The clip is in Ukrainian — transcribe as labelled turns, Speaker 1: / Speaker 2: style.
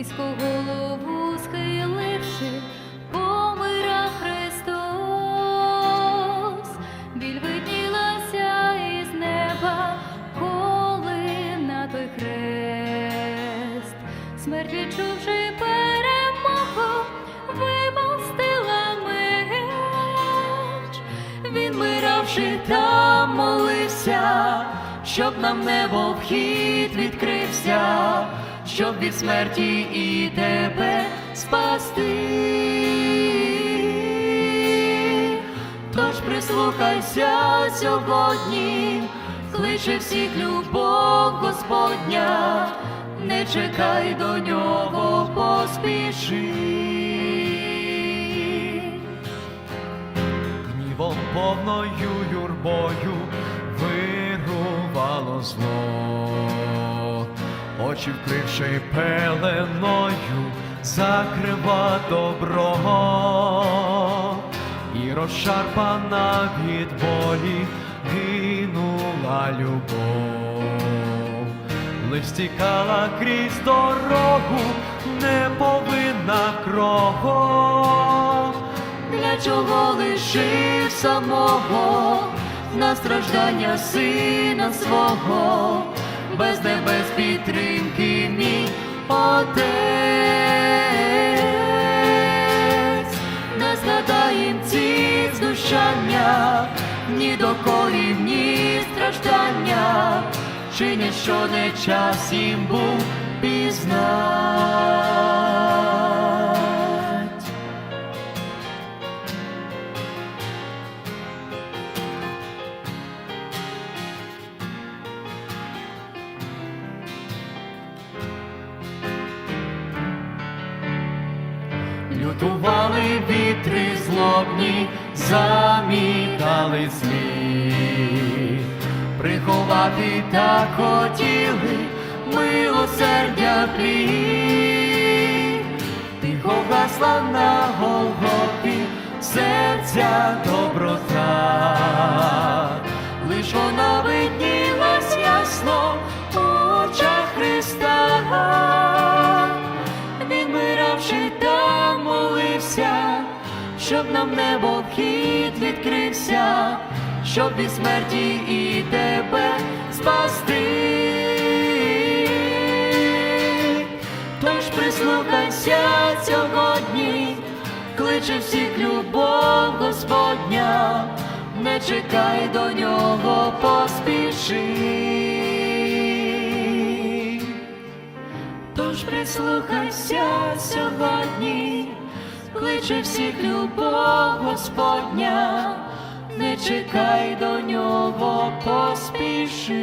Speaker 1: низько голову схиливши, помира Христос, біль із неба, коли той хрест, смерть відчувши миравши там молився, щоб нам небо вхід відкрився, щоб від смерті і тебе спасти. Тож прислухайся сьогодні, кличе всіх любов Господня, не чекай до нього, поспіши.
Speaker 2: Повною юрбою вирувало зло, очі вкривши пеленою, закрива добро, і розшарпана від болі гинула любов, лиш стікала крізь дорогу, не повинна кров.
Speaker 1: Для чого лишив самого? На страждання сина свого, без небес підтримки мій отець, не згадаєм ці знущання, ні докорів, ні страждання, чинять, що не час їм був пізнать.
Speaker 2: Лютували вітри злобні, замітали злі, приховати так хотіли милосердя плі, Тихо гасла на Голгофі серця доброта,
Speaker 1: щоб нам небо вхід відкрився, щоб від смерті і тебе спасти. Тож прислухайся сьогодні, кличе всіх любов Господня, не чекай до нього, поспіши. Тож прислухайся сьогодні, кличе всіх любов Господня, не чекай до нього, поспіши.